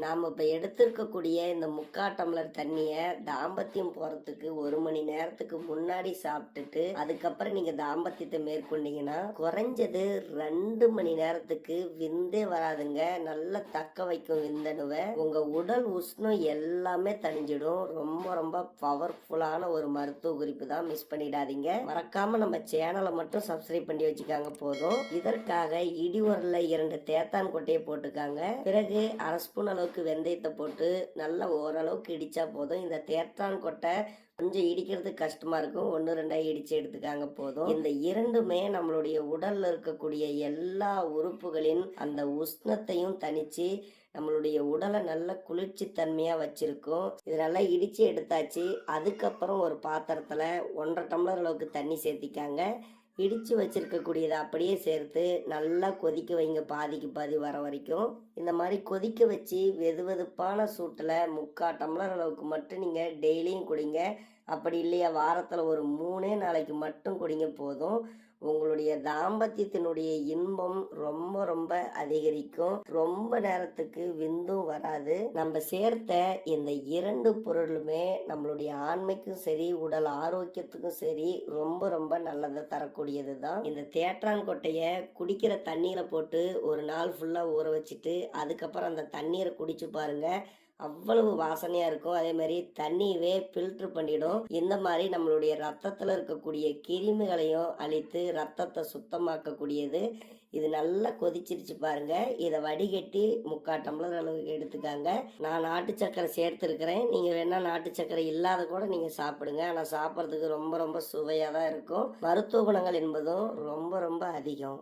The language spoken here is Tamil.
நாம் இப்போ எடுத்திருக்கக்கூடிய இந்த முக்கா டம்ளர் தண்ணியை தாம்பத்தியம் போகிறதுக்கு ஒரு மணி நேரத்துக்கு முன்னாடி சாப்பிட்டுட்டு அதுக்கப்புறம் நீங்கள் தாம்பத்தியத்தை மேற்கொண்டீங்கன்னா குறைஞ்சது ரெண்டு மணி நேரத்துக்கு விந்தே வராதுங்க. நல்லா தக்க வைக்கும் விந்தணுவை. உங்கள் உடல் உஷ்ணம் எல்லாமே தணிஞ்சிடும். ரொம்ப ரொம்ப பவர்ஃபுல்லான ஒரு மருத்துவ குறிப்பு தான் மிஸ் பண்ணிடாதீங்க. மறக்காமல் நம்ம சேனலை மட்டும் சப்ஸ்கிரைப் பண்ணி வச்சுக்காங்க போதும். இதற்காக இடி உரல்ல இரண்டு தேத்தான் கொட்டையை போட்டுக்காங்க பிறகு அரை ஸ்பூன் அளவுக்கு வெந்தயத்தை போட்டு நல்லா ஓரளவுக்கு இடித்தா போதும். இந்த தேத்தான் கொட்டை கொஞ்சம் இடிக்கிறதுக்கு கஷ்டமாக இருக்கும். ஒன்று ரெண்டாக இடித்து எடுத்துக்காங்க போதும். இந்த இரண்டுமே நம்மளுடைய உடலில் இருக்கக்கூடிய எல்லா உறுப்புகளின் அந்த உஷ்ணத்தையும் தணித்து நம்மளுடைய உடலை நல்ல குளிர்ச்சி தன்மையாக வச்சுருக்கும். இது நல்லா இடித்து எடுத்தாச்சு. அதுக்கப்புறம் ஒரு பாத்திரத்தில் ஒன்றரை டம்ளர் அளவுக்கு தண்ணி சேர்த்திக்காங்க. இடித்து வச்சுருக்கக்கூடியதை அப்படியே சேர்த்து நல்லா கொதிக்க வைங்க பாதிக்கு பாதி வர வரைக்கும். இந்த மாதிரி கொதிக்க வச்சு வெது வெதுப்பான சூட்டில் முக்கால் டம்ளர் அளவுக்கு மட்டும் நீங்கள் டெய்லியும் குடிங்க. அப்படி இல்லையா? வாரத்தில் ஒரு மூணே நாளைக்கு மட்டும் குடிங்க போதும். உங்களுடைய தாம்பத்தியத்தினுடைய இன்பம் ரொம்ப ரொம்ப அதிகரிக்கும். ரொம்ப நேரத்துக்கு விந்தும் வராது. நம்ம சேர்த்த இந்த இரண்டு பொருளுமே நம்மளுடைய ஆண்மைக்கும் சரி உடல் ஆரோக்கியத்துக்கும் சரி ரொம்ப ரொம்ப நல்லதை தரக்கூடியது தான் இந்த தேற்றாங்கொட்டையை குடிக்கிற தண்ணீரை போட்டு ஒரு நாள் ஃபுல்லாக ஊற வச்சுட்டு அதுக்கப்புறம் அந்த தண்ணீரை குடிச்சு பாருங்க. அவ்வளவு வாசனையா இருக்கும் அதே மாதிரி தண்ணியவே ஃபில்டர் பண்ணிடும். இந்த மாதிரி நம்மளுடைய ரத்தத்தில் இருக்கக்கூடிய கிருமிகளையும் அழித்து ரத்தத்தை சுத்தமாக்கக்கூடியது. இது நல்லா கொதிச்சிருச்சு பாருங்க. இதை வடிகட்டி முக்கால் டம்ளர் அளவுக்கு எடுத்துக்காங்க. நான் நாட்டு சக்கரை சேர்த்துருக்கிறேன். நீங்கள் வேணால் நாட்டு சக்கரை இல்லாத கூட நீங்கள் சாப்பிடுங்க. ஆனால் சாப்பிட்றதுக்கு ரொம்ப ரொம்ப சுவையாக தான் இருக்கும். மருத்துவ குணங்கள் என்பதும் ரொம்ப ரொம்ப அதிகம்.